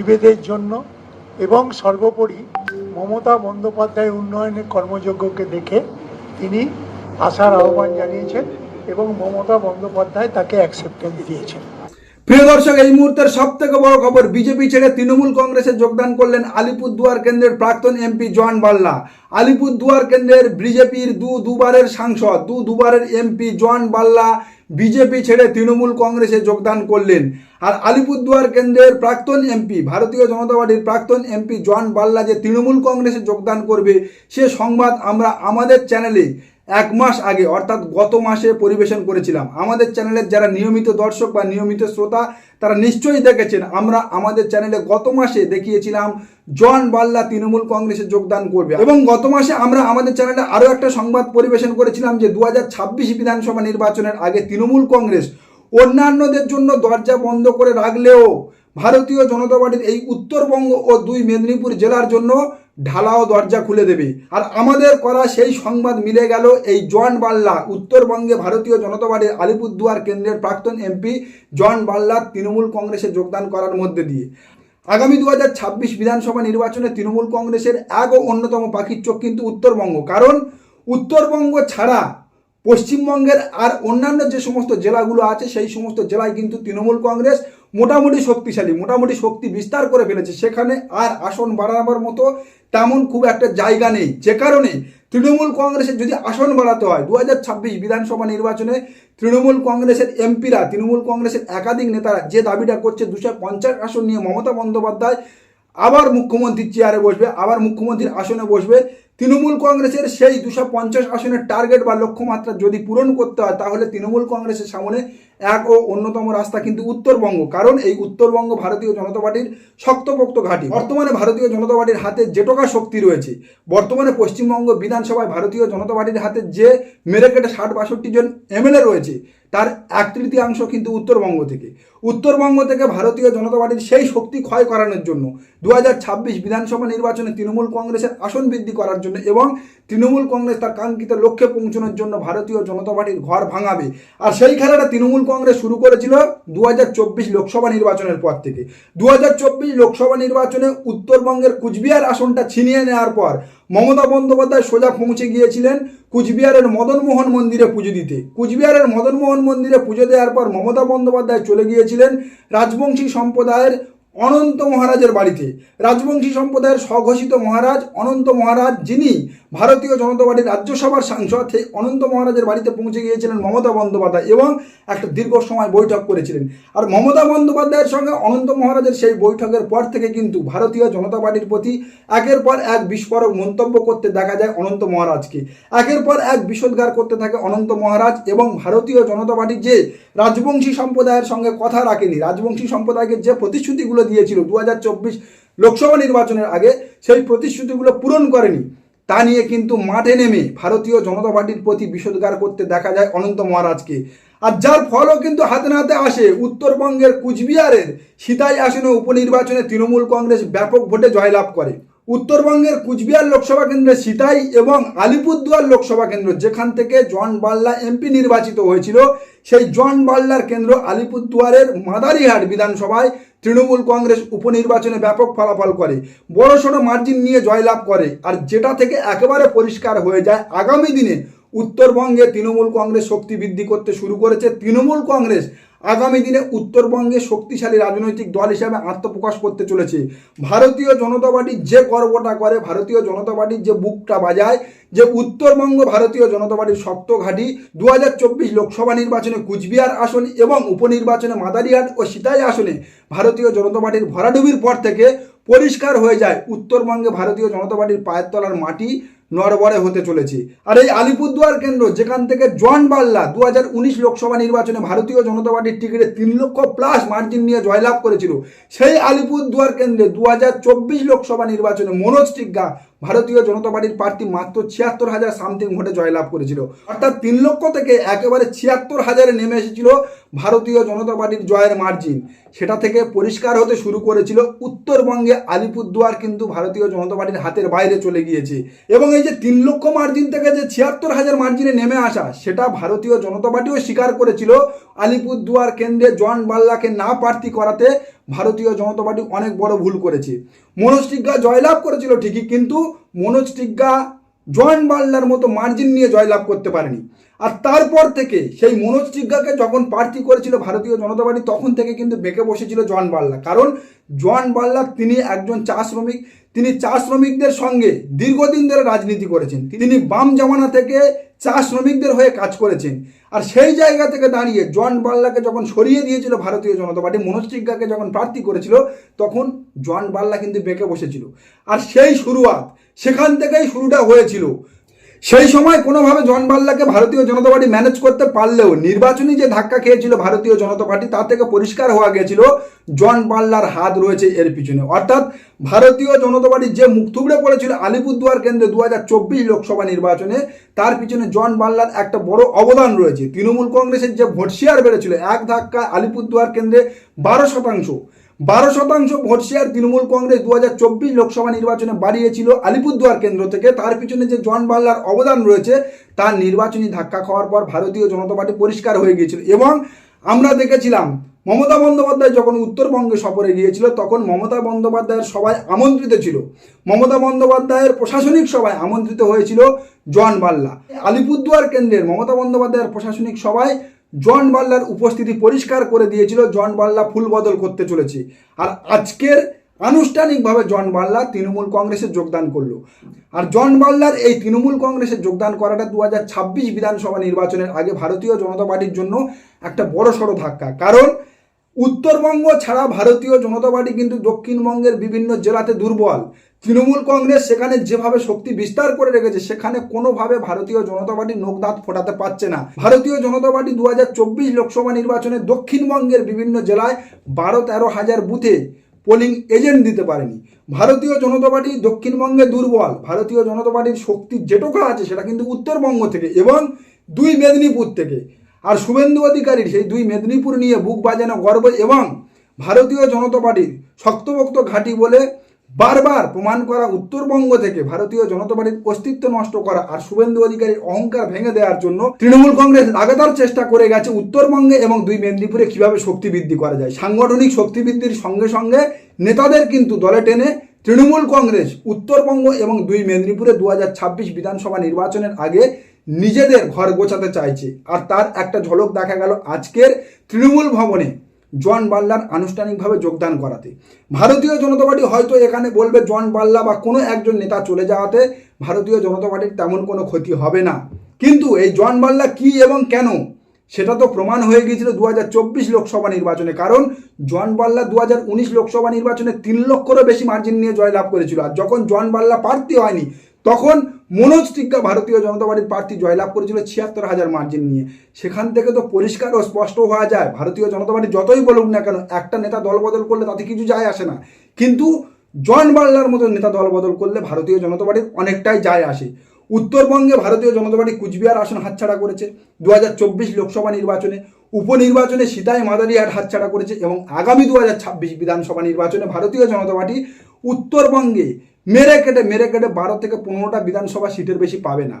বিভেদের জন্য এবং সর্বোপরি মমতা বন্দ্যোপাধ্যায় উন্নয়নের কর্মযজ্ঞকে দেখে তিনি আসার আহ্বান জানিয়েছেন এবং মমতা বন্দ্যোপাধ্যায় তাকে অ্যাকসেপ্টেন্স দিয়েছেন। প্রিয় দর্শক, এই মুহূর্তের সব থেকে বড় খবর, বিজেপি ছেড়ে তৃণমূল কংগ্রেসে যোগদান করলেন আলিপুরদুয়ার কেন্দ্রের প্রাক্তন এমপি জন বাল্লা। আলিপুরদুয়ার কেন্দ্রের বিজেপির দু, দুবারের সাংসদ, দু, দুবারের এমপি জন বাল্লা বিজেপি ছেড়ে তৃণমূল কংগ্রেসে যোগদান করলেন। আর আলিপুরদুয়ার কেন্দ্রের প্রাক্তন এমপি, ভারতীয় জনতা পার্টির প্রাক্তন এমপি জন বাল্লা যে তৃণমূল কংগ্রেসে যোগদান করবে, সে সংবাদ আমরা আমাদের চ্যানেলে এক মাস আগে, অর্থাৎ গত মাসে পরিবেশন করেছিলাম। আমাদের চ্যানেলের যারা নিয়মিত দর্শক বা নিয়মিত শ্রোতা, তারা নিশ্চয়ই দেখেছেন, আমরা আমাদের চ্যানেলে গত মাসে দেখিয়েছিলাম, জন বাল্লা তৃণমূল কংগ্রেসে যোগদান করবে। এবং গত মাসে আমরা আমাদের চ্যানেলে আরও একটা সংবাদ পরিবেশন করেছিলাম যে দু হাজার ছাব্বিশ বিধানসভা নির্বাচনের আগে তৃণমূল কংগ্রেস অন্যান্যদের জন্য দরজা বন্ধ করে রাখলেও ভারতীয় জনতা পার্টির এই উত্তরবঙ্গ ও দুই মেদিনীপুর জেলার জন্য ঢালাও দরজা খুলে দেবে। আর আমাদের করা সেই সংবাদ মিলে গেল এই জন বাল্লা, উত্তরবঙ্গে ভারতীয় জনতা পার্টির আলিপুরদুয়ার কেন্দ্রের প্রাক্তন এমপি জন বাল্লা তৃণমূল কংগ্রেসে যোগদান করার মধ্যে দিয়ে। আগামী দু হাজার ছাব্বিশ বিধানসভা নির্বাচনে তৃণমূল কংগ্রেসের এক ও অন্যতম পাখির চোখ কিন্তু উত্তরবঙ্গ। কারণ উত্তরবঙ্গ ছাড়া পশ্চিমবঙ্গের আর অন্যান্য যে সমস্ত জেলাগুলো আছে, সেই সমস্ত জেলায় কিন্তু তৃণমূল কংগ্রেস মোটামুটি শক্তিশালী, মোটামুটি শক্তি বিস্তার করে ফেলেছে। সেখানে আর আসন বাড়াবার মতো তেমন খুব একটা জায়গা নেই। যে কারণে তৃণমূল কংগ্রেসের যদি আসন বাড়াতে হয় দু হাজার ছাব্বিশ বিধানসভা নির্বাচনে তৃণমূল কংগ্রেসের এমপিরা, তৃণমূল কংগ্রেসের একাধিক নেতারা যে দাবিটা করছে, দুশো পঞ্চাশ আসন নিয়ে মমতা বন্দ্যোপাধ্যায় আবার মুখ্যমন্ত্রীর চেয়ারে বসবে, আবার মুখ্যমন্ত্রীর আসনে বসবে তৃণমূল কংগ্রেসের সেই দুশো পঞ্চাশ আসনের টার্গেট বা লক্ষ্যমাত্রা যদি পূরণ করতে হয়, তাহলে তৃণমূল কংগ্রেসের সামনে এক ও অন্যতম রাস্তা কিন্তু উত্তরবঙ্গ। কারণ এই উত্তরবঙ্গ ভারতীয় জনতা পার্টির শক্তপোক্ত ঘাঁটি। বর্তমানে ভারতীয় জনতা পার্টির হাতে যেটকা শক্তি রয়েছে, বর্তমানে পশ্চিমবঙ্গ বিধানসভায় ভারতীয় জনতা পার্টির হাতে যে মেরে কেটে ষাট বাষট্টি জন এমএলএ রয়েছে, তার এক তৃতীয়াংশ কিন্তু উত্তরবঙ্গ থেকে। উত্তরবঙ্গ থেকে ভারতীয় জনতা পার্টির সেই শক্তি ক্ষয় করানোর জন্য দু হাজার ছাব্বিশ বিধানসভা নির্বাচনে তৃণমূল কংগ্রেসের আসন বৃদ্ধি করার জন্য এবং তৃণমূল কংগ্রেস তার কাঙ্ক্ষিত লক্ষ্যে পৌঁছানোর জন্য ভারতীয় জনতা পার্টির ঘর ভাঙাবে। আর সেই খেলাটা তৃণমূল কংগ্রেস শুরু করেছিল দুহাজার চব্বিশ লোকসভা নির্বাচনের পর থেকে। দুহাজার চব্বিশ লোকসভা নির্বাচনে উত্তরবঙ্গের কুচবিহার আসনটা ছিনিয়ে নেওয়ার পর মমতা বন্দ্যোপাধ্যায় সোজা পৌঁছে গিয়েছিলেন কুচবিহারের মদনমোহন মন্দিরে পুজো দিতে। কুচবিহারের মদনমোহন মন্দিরে পুজো দেওয়ার পর মমতা বন্দ্যোপাধ্যায় চলে গিয়েছিলেন রাজবংশী সম্প্রদায়ের অনন্ত মহারাজের বাড়িতে। রাজবংশী সম্প্রদায়ের স্বঘোষিত মহারাজ অনন্ত মহারাজ, যিনি ভারতীয় জনতা পার্টির রাজ্যসভার সাংসদ, সেই অনন্ত মহারাজের বাড়িতে পৌঁছে গিয়েছিলেন মমতা বন্দ্যোপাধ্যায় এবং একটা দীর্ঘ সময় বৈঠক করেছিলেন। আর মমতা বন্দ্যোপাধ্যায়ের সঙ্গে অনন্ত মহারাজের সেই বৈঠকের পর থেকে কিন্তু ভারতীয় জনতা পার্টির প্রতি একের পর এক বিস্ফোরক মন্তব্য করতে দেখা যায় অনন্ত মহারাজকে। একের পর এক বিষোদ্গার করতে থাকে অনন্ত মহারাজ এবং ভারতীয় জনতা পার্টির যে রাজবংশী সম্প্রদায়ের সঙ্গে কথা রাখেনি, রাজবংশী সম্প্রদায়কে যে প্রতিশ্রুতিগুলো দিয়েছিল। দু লোকসভা নির্বাচনের আগে সেই প্রতিশ্রুতিগুলো পূরণ করেনি। তা নিয়ে কিন্তু মাঠে নেমে ভারতীয় জনতা পার্টির প্রতি বিষোদ্গার করতে দেখা যায় অনন্ত মহারাজকে। আর যার ফলও কিন্তু হাতে নাতে আসে উত্তরবঙ্গের কুচবিহারের সিতাই আসনে উপনির্বাচনে তৃণমূল কংগ্রেস ব্যাপক ভোটে জয়লাভ করে। উত্তরবঙ্গের কুচবিহার লোকসভা কেন্দ্রে সিতাই এবং আলিপুরদুয়ার লোকসভা কেন্দ্র, যেখান থেকে জন বাল্লা এমপি নির্বাচিত হয়েছিল, সেই জন বাল্লার কেন্দ্র আলিপুরদুয়ারের মাদারিহাট বিধানসভায় তৃণমূল কংগ্রেস উপনির্বাচনে ব্যাপক ফলাফল করে। বড় সড়ো মার্জিন নিয়ে জয়লাভ করে। আর যেটা থেকে একেবারে পরিষ্কার হয়ে যায়, আগামী দিনে উত্তরবঙ্গে তৃণমূল কংগ্রেস শক্তি বৃদ্ধি করতে শুরু করেছে তৃণমূল কংগ্রেস। আগামী দিনে উত্তরবঙ্গে শক্তিশালী রাজনৈতিক দল হিসাবে আত্মপ্রকাশ করতে চলেছে। ভারতীয় জনতা পার্টি যে গর্বটা করে, ভারতীয় জনতা পার্টির যে বুকটা বাজায়, যে উত্তরবঙ্গ ভারতীয় জনতা পার্টির শক্ত ঘাঁটি দু হাজার চব্বিশ লোকসভা নির্বাচনে কুচবিহার আসন এবং উপনির্বাচনে মাদারিহাট ও সিতাই আসনে ভারতীয় জনতা পার্টির ভরাডুবির পর থেকে পরিষ্কার হয়ে যায় উত্তরবঙ্গে ভারতীয় জনতা পার্টির পায়ের তলার মাটি নড়বড়ে হতে চলেছে। আর এই আলিপুরদুয়ার কেন্দ্র, যেখান থেকে জন বাল্লা দু হাজার উনিশ লোকসভা নির্বাচনে ভারতীয় জনতা পার্টির টিকিটে তিন লক্ষ প্লাস মার্জিন নিয়ে জয়লাভ করেছিল। সেই আলিপুরদুয়ার কেন্দ্রে দু হাজার চব্বিশ লোকসভা নির্বাচনে মনোজ টিগ্গা ভারতীয় জনতা পার্টির প্রার্থী মাত্র ছিয়াত্তর হাজার সামথিং ভোটে জয়লাভ করেছিল। অর্থাৎ তিন লক্ষ থেকে একেবারে ছিয়াত্তর হাজারে নেমে এসেছিল ভারতীয় জনতা পার্টির জয়ের মার্জিন সেটা থেকে পরিষ্কার হতে শুরু করেছিল উত্তরবঙ্গে আলিপুরদুয়ার, কিন্তু ভারতীয় জনতা পার্টির হাতের বাইরে চলে গিয়েছে। এবং এই যে তিন লক্ষ মার্জিন থেকে যে ছিয়াত্তর হাজার মার্জিনে নেমে আসা, সেটা ভারতীয় জনতা পার্টিও স্বীকার করেছিল। আলিপুরদুয়ার কেন্দ্রে জন বাল্লাকে না প্রার্থী করাতে ভারতীয় জনতা পার্টি অনেক বড় ভুল করেছে। মনোজ জয়লাভ করেছিল ঠিকই, কিন্তু মনোজ টিগ্গা জয়েন্ট বাল্লার মতো মার্জিন নিয়ে জয়লাভ করতে পারেনি। আর তারপর থেকে সেই মনোজ টিগ্গাকে যখন প্রার্থী করেছিল ভারতীয় জনতা পার্টি, তখন থেকে কিন্তু বেঁকে বসেছিল জন বাল্লা। কারণ জন বাল্লা তিনি একজন চা শ্রমিক। তিনি চা শ্রমিকদের সঙ্গে দীর্ঘদিন ধরে রাজনীতি করেছেন। তিনি বাম জামানা থেকে চা শ্রমিকদের হয়ে কাজ করেছেন। আর সেই জায়গা থেকে দাঁড়িয়ে জন বাল্লাকে যখন সরিয়ে দিয়েছিল ভারতীয় জনতা পার্টি, মনোজ টিগ্গাকে যখন প্রার্থী করেছিল, তখন জন বাল্লা কিন্তু বেঁকে বসেছিল। আর সেই শুরুয়াত, সেখান থেকেই শুরুটা হয়েছিল। সেই সময় কোনোভাবে জন বাল্লাকে ভারতীয় জনতা পার্টি ম্যানেজ করতে পারলেও নির্বাচনী যে ধাক্কা খেয়েছিল ভারতীয় জনতা পার্টি, তা থেকে পরিষ্কার হওয়া গেছিল, জন বাল্লার হাত রয়েছে এর পিছনে। অর্থাৎ ভারতীয় জনতা পার্টি যে মুখ থুবড়ে পড়েছিল আলিপুরদুয়ার কেন্দ্রে দু হাজার চব্বিশ লোকসভা নির্বাচনে, তার পিছনে জন বাল্লার একটা বড় অবদান রয়েছে। তৃণমূল কংগ্রেসের যে ভোট শেয়ার বেড়েছিল, এক ধাক্কা আলিপুরদুয়ার কেন্দ্রে বারো শতাংশ। বারো শতাংশ ভোট শেয়ার তৃণমূল কংগ্রেস দু হাজার চব্বিশ লোকসভা নির্বাচনে বাড়িয়েছিল আলিপুরদুয়ার কেন্দ্র থেকে। তার পিছনে যে জন বাল্লার অবদান রয়েছে, তার নির্বাচনী ধাক্কা খাওয়ার পর ভারতীয় জনতা পার্টি পরিষ্কার হয়ে গিয়েছিল। এবং আমরা দেখেছিলাম, মমতা বন্দ্যোপাধ্যায় যখন উত্তরবঙ্গে সফরে গিয়েছিল, তখন মমতা বন্দ্যোপাধ্যায়ের সবাই আমন্ত্রিত ছিল। মমতা বন্দ্যোপাধ্যায়ের প্রশাসনিক সভায় আমন্ত্রিত হয়েছিল জন বাল্লা আলিপুরদুয়ার কেন্দ্রের মমতা বন্দ্যোপাধ্যায়ের প্রশাসনিক সভায় জন বাল্লার উপস্থিতি পরিষ্কার করে দিয়েছিল, জন বাল্লা ফুল বদল করতে চলেছে। আর আজকের আনুষ্ঠানিকভাবে জন বাল্লা তৃণমূল কংগ্রেসে যোগদান করল। আর জন বাল্লার এই তৃণমূল কংগ্রেসে যোগদান করাটা দু হাজার ছাব্বিশ বিধানসভা নির্বাচনের আগে ভারতীয় জনতা পার্টির জন্য একটা বড় সড়ো ধাক্কা। কারণ উত্তরবঙ্গ ছাড়া ভারতীয় জনতা পার্টি কিন্তু দক্ষিণবঙ্গের বিভিন্ন জেলাতে দুর্বল। তৃণমূল কংগ্রেস সেখানে যেভাবে শক্তি বিস্তার করে রেখেছে, সেখানে কোনোভাবে ভারতীয় জনতা পার্টি নোক দাঁত ফোটাতে পারছে না। ভারতীয় জনতা পার্টি দু হাজার চব্বিশ লোকসভা নির্বাচনে দক্ষিণবঙ্গের বিভিন্ন জেলায় বারো তেরো হাজার বুথে পোলিং এজেন্ট দিতে পারেনি। ভারতীয় জনতা পার্টি দক্ষিণবঙ্গে দুর্বল। ভারতীয় জনতা পার্টির শক্তি যেটুকু আছে সেটা কিন্তু উত্তরবঙ্গ থেকে এবং দুই মেদিনীপুর থেকে। আর শুভেন্দু অধিকারীর সেই দুই মেদিনীপুর নিয়ে বুক বাজানো গর্ব এবং ভারতীয় জনতা পার্টির শক্তভক্ত ঘাঁটি বলে বারবার প্রমাণ করা উত্তরবঙ্গ থেকে ভারতীয় জনতা পার্টির অস্তিত্ব নষ্ট করা আর শুভেন্দু অধিকারীর অহংকার ভেঙে দেওয়ার জন্য তৃণমূল কংগ্রেস লাগাতার চেষ্টা করে গেছে উত্তরবঙ্গে এবং দুই মেদিনীপুরে কীভাবে শক্তি বৃদ্ধি করা যায়। সাংগঠনিক শক্তি বৃদ্ধির সঙ্গে সঙ্গে নেতাদের কিন্তু দলে টেনে তৃণমূল কংগ্রেস উত্তরবঙ্গ এবং দুই মেদিনীপুরে দু হাজার ছাব্বিশ বিধানসভা নির্বাচনের আগে নিজেদের ঘর গোছাতে চাইছে। আর তার একটা ঝলক দেখা গেল আজকের তৃণমূল ভবনে জন বাল্লার আনুষ্ঠানিকভাবে যোগদান করাতে। ভারতীয় জনতা পার্টি হয়তো এখানে বলবে জন বাল্লা বা কোনো একজন নেতা চলে যাওয়াতে ভারতীয় জনতা পার্টির তেমন কোনো ক্ষতি হবে না। কিন্তু এই জন বাল্লা কি এবং কেন, সেটা তো প্রমাণ হয়ে গিয়েছিল দু হাজার চব্বিশ লোকসভা নির্বাচনে। কারণ জন বাল্লা দু হাজার উনিশ লোকসভা নির্বাচনে তিন লক্ষেরও বেশি মার্জিন নিয়ে জয়লাভ করেছিল। আর যখন জন বাল্লা প্রার্থী হয়নি, তখন মনোজ টিক্কা ভারতীয় জনতা পার্টির প্রার্থী জয়লাভ করেছিল ছিয়াত্তর হাজার মার্জিন নিয়ে। সেখান থেকে তো পরিষ্কার ও স্পষ্ট হওয়া যায়, ভারতীয় জনতা পার্টি যতই বলুক না কেন, একটা নেতা দল বদল করলে তাতে কিছু যায় আসে না। কিন্তু জন বাল্লার মতো নেতা দল বদল করলে ভারতীয় জনতা পার্টির অনেকটাই যায় আসে। উত্তরবঙ্গে ভারতীয় জনতা পার্টি কুচবিহার আসন হাতছাড়া করেছে দু হাজার চব্বিশ লোকসভা নির্বাচনে, উপনির্বাচনে সীতাই মাদারিহাট হাতছাড়া করেছে এবং আগামী দু হাজার ছাব্বিশ বিধানসভা নির্বাচনে ভারতীয় জনতা পার্টি উত্তরবঙ্গে মেরে কেটে মেরে কেটে বারো থেকে পনেরোটা বিধানসভা সিটের বেশি পাবে না।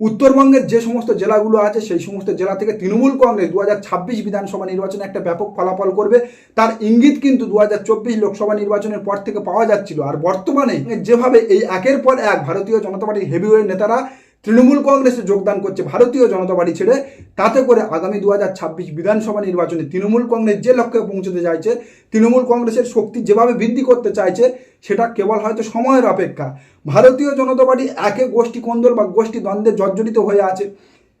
উত্তরবঙ্গের যে সমস্ত জেলাগুলো আছে, সেই সমস্ত জেলা থেকে তৃণমূল কংগ্রেস দু হাজার ছাব্বিশ বিধানসভা নির্বাচনে একটা ব্যাপক ফলাফল করবে। তার ইঙ্গিত কিন্তু দু হাজার চব্বিশ লোকসভা নির্বাচনের পর থেকে পাওয়া যাচ্ছিল। আর বর্তমানে যেভাবে এই একের পর এক ভারতীয় জনতা পার্টির হেভিওয়েট নেতারা তৃণমূল কংগ্রেসে যোগদান করছে ভারতীয় জনতা পার্টি ছেড়ে, তাতে করে আগামী দু হাজার ছাব্বিশ বিধানসভা নির্বাচনে তৃণমূল কংগ্রেস যে লক্ষ্যে পৌঁছতে চাইছে, তৃণমূল কংগ্রেসের শক্তি যেভাবে বৃদ্ধি করতে চাইছে, সেটা কেবল হয়তো সময়ের অপেক্ষা। ভারতীয় জনতা পার্টি একে গোষ্ঠী কোন্দল বা গোষ্ঠী দ্বন্দ্বে জর্জরিত হয়ে আছে।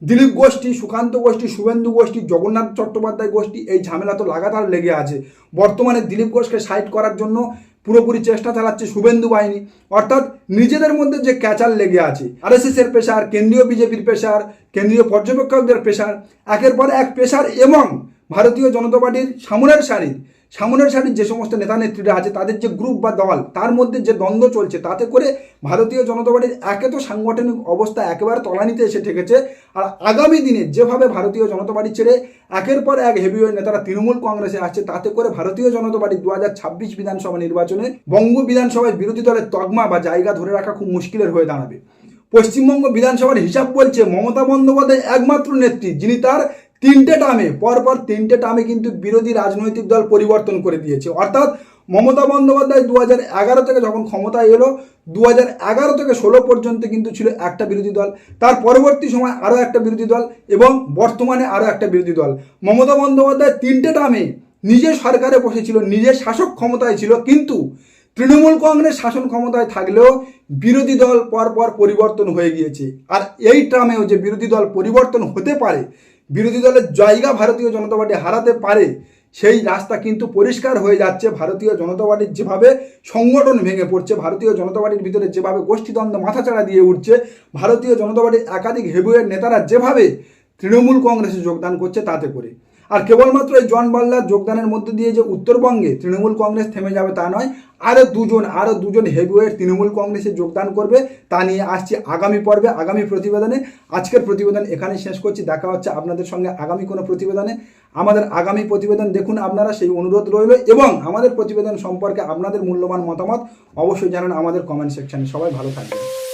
দিলীপ গোষ্ঠী, সুকান্ত গোষ্ঠী, শুভেন্দু গোষ্ঠী, জগন্নাথ চট্টোপাধ্যায় গোষ্ঠী, এই ঝামেলা তো লাগাতার লেগে আছে। বর্তমানে দিলীপ ঘোষকে সাইড করার জন্য পুরোপুরি চেষ্টা চালাচ্ছে শুভেন্দু বাহিনী। অর্থাৎ নিজেদের মধ্যে যে ক্যাচাল লেগে আছে আরএসএস এর পেশার কেন্দ্রীয় বিজেপির পেশার কেন্দ্রীয় পর্যবেক্ষকদের পেশার একের পর এক পেশার এবং ভারতীয় জনতা পার্টির সামনের সারির সামনের সারির যে সমস্ত নেতা নেত্রীরা আছে, তাদের যে গ্রুপ বা দল, তার মধ্যে যে দ্বন্দ্ব চলছে, তাতে করে ভারতীয় জনতা পার্টির একে তো সাংগঠনিক অবস্থা একেবারে তলানিতে এসে ঠেকেছে। আর আগামী দিনে যেভাবে ভারতীয় জনতা পার্টি ছেড়ে একের পর এক হেভিওয়েট নেতারা তৃণমূল কংগ্রেসে আসছে, তাতে করে ভারতীয় জনতা পার্টি দু হাজার ছাব্বিশ বিধানসভা নির্বাচনে বঙ্গ বিধানসভায় বিরোধী দলের তগমা বা জায়গা ধরে রাখা খুব মুশকিলের হয়ে দাঁড়াবে। পশ্চিমবঙ্গ বিধানসভার হিসাব বলছে, মমতা বন্দ্যোপাধ্যায় একমাত্র নেত্রী, যিনি তার তিনটে টার্মে পরপর তিনটে টার্মে কিন্তু বিরোধী রাজনৈতিক দল পরিবর্তন করে দিয়েছে। অর্থাৎ মমতা বন্দ্যোপাধ্যায় দু এগারো থেকে যখন ক্ষমতায় এলো দু হাজার এগারো থেকে ষোলো পর্যন্ত কিন্তু ছিল একটা বিরোধী দল। তার পরবর্তী সময় আরও একটা বিরোধী দল এবং বর্তমানে আরও একটা বিরোধী দল। মমতা বন্দ্যোপাধ্যায় তিনটে টার্মে নিজে সরকারে বসেছিল নিজের শাসক ক্ষমতায় ছিল, কিন্তু তৃণমূল কংগ্রেস শাসন ক্ষমতায় থাকলেও বিরোধী দল পরপর পরিবর্তন হয়ে গিয়েছে। আর এই ট্রামেও যে বিরোধী দল পরিবর্তন হতে পারে বিরোধী দলের জায়গা ভারতীয় জনতা পার্টি হারাতে পারে, সেই রাস্তা কিন্তু পরিষ্কার হয়ে যাচ্ছে। ভারতীয় জনতা পার্টির যেভাবে সংগঠন ভেঙে পড়ছে, ভারতীয় জনতা পার্টির ভিতরে যেভাবে গোষ্ঠীদ্বন্দ্ব মাথাচাড়া দিয়ে উঠছে, ভারতীয় জনতা পার্টির একাধিক হেবুয়ের নেতারা যেভাবে তৃণমূল কংগ্রেসে যোগদান করছে তাতে করে। আর কেবলমাত্র এই জন বাল্লার যোগদানের মধ্যে দিয়ে যে উত্তরবঙ্গে তৃণমূল কংগ্রেস থেমে যাবে তা নয় আরও দুজন আরও দুজন হেভিওয়েট তৃণমূল কংগ্রেসে যোগদান করবে, তা নিয়ে আসছি আগামী পর্বে, আগামী প্রতিবেদনে। আজকের প্রতিবেদন এখানে শেষ করছি, দেখা হচ্ছে আপনাদের সঙ্গে আগামী কোনো প্রতিবেদনে। আমাদের আগামী প্রতিবেদন দেখুন আপনারা, সেই অনুরোধ রইল, এবং আমাদের প্রতিবেদন সম্পর্কে আপনাদের মূল্যবান মতামত অবশ্যই জানান আমাদের কমেন্ট সেকশানে সবাই ভালো থাকবেন।